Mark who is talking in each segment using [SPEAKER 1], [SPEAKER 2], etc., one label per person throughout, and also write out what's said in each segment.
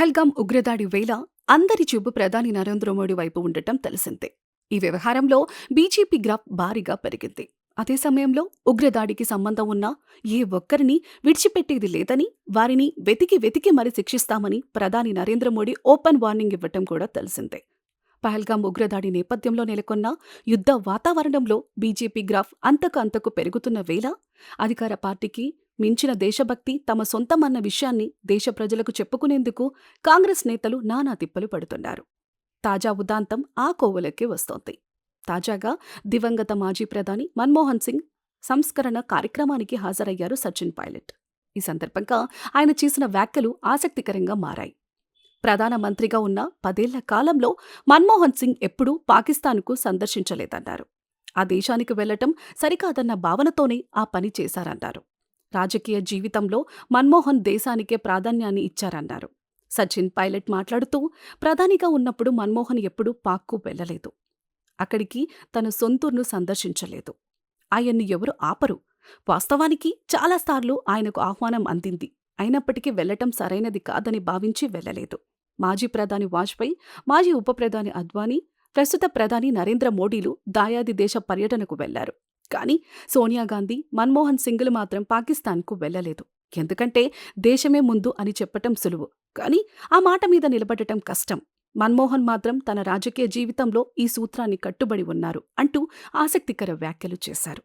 [SPEAKER 1] పహల్గాం ఉగ్రదాడి వేళ అందరి చూపు ప్రధాని నరేంద్ర మోడీ వైపు ఉండటం తెలిసిందే. ఈ వ్యవహారంలో బీజేపీ గ్రాఫ్ భారీగా పెరిగింది. అదే సమయంలో ఉగ్రదాడికి సంబంధం ఉన్న ఏ ఒక్కరిని విడిచిపెట్టేది లేదని వారిని వెతికి వెతికి మరి శిక్షిస్తామని ప్రధాని నరేంద్ర మోడీ ఓపెన్ వార్నింగ్ ఇవ్వటం కూడా తెలిసిందే. పహల్గాం ఉగ్రదాడి నేపథ్యంలో నెలకొన్న యుద్ధ వాతావరణంలో బీజేపీ గ్రాఫ్ అంతకు అంతకు పెరుగుతున్న వేళ అధికార పార్టీకి మించిన దేశభక్తి తమ సొంతమన్న విషయాన్ని దేశ ప్రజలకు చెప్పుకునేందుకు కాంగ్రెస్ నేతలు నానా తిప్పలు పడుతున్నారు. తాజా ఉదాంతం ఆ కోవలకే వస్తోంది. తాజాగా దివంగత మాజీ ప్రధాని మన్మోహన్ సింగ్ సంస్కరణ కార్యక్రమానికి హాజరయ్యారు సచిన్ పైలట్. ఈ సందర్భంగా ఆయన చేసిన వ్యాఖ్యలు ఆసక్తికరంగా మారాయి. ప్రధానమంత్రిగా ఉన్న పదేళ్ళ కాలంలో మన్మోహన్ సింగ్ ఎప్పుడూ పాకిస్తాన్కు సందర్శించలేదన్నారు. ఆ దేశానికి వెళ్ళటం సరికాదన్న భావనతోనే ఆ పని చేశారన్నారు. రాజకీయ జీవితంలో మన్మోహన్ దేశానికే ప్రాధాన్యాన్ని ఇచ్చారన్నారు. సచిన్ పైలట్ మాట్లాడుతూ ప్రధానిగా ఉన్నప్పుడు మన్మోహన్ ఎప్పుడూ పాక్కు వెళ్ళలేదు. అక్కడికి తన సొంతూర్ను సందర్శించలేదు. ఆయన్ని ఎవరు ఆపరు. వాస్తవానికి చాలాసార్లు ఆయనకు ఆహ్వానం అందింది. అయినప్పటికీ వెళ్ళటం సరైనది కాదని భావించి వెళ్ళలేదు. మాజీ ప్రధాని వాజ్పేయి మాజీ ఉప ప్రధాని అద్వానీ ప్రస్తుత ప్రధాని నరేంద్ర మోడీలు దాయాది దేశ పర్యటనకు వెళ్ళారు. కానీ సోనియా గాంధీ మన్మోహన్ సింగ్లు మాత్రం పాకిస్తాన్కు వెళ్ళలేదు ఎందుకంటే దేశమే ముందు అని చెప్పటం సులువు. కానీ ఆ మాట మీద నిలబడటం కష్టం. మన్మోహన్ మాత్రం తన రాజకీయ జీవితంలో ఈ సూత్రాన్ని కట్టుబడి ఉన్నారు అంటూ ఆసక్తికర వ్యాఖ్యలు చేశారు.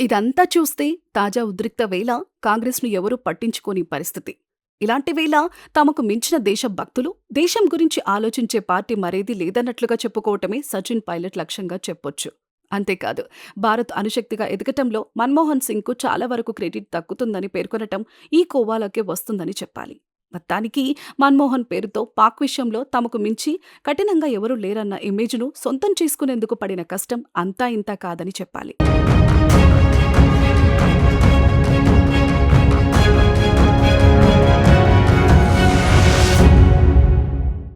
[SPEAKER 1] ఇదంతా చూస్తే తాజా ఉద్రిక్త వేళ కాంగ్రెస్ను ఎవరూ పట్టించుకోని పరిస్థితి. ఇలాంటి వేళ తమకు మించిన దేశ భక్తులు దేశం గురించి ఆలోచించే పార్టీ మరేది లేదన్నట్లుగా చెప్పుకోవటమే సచిన్ పైలట్ లక్ష్యంగా చెప్పొచ్చు. అంతేకాదు. భారత్ అణుశక్తిగా ఎదగటంలో మన్మోహన్ సింగ్కు చాలా వరకు క్రెడిట్ దక్కుతుందని పేర్కొనటం ఈ కోవాలకే వస్తుందని చెప్పాలి. మొత్తానికి మన్మోహన్ పేరుతో పాక్ విషయంలో తమకు మించి కఠినంగా ఎవరూ లేరన్న ఇమేజ్ను సొంతం చేసుకునేందుకు పడిన కష్టం అంతా ఇంతా కాదని చెప్పాలి.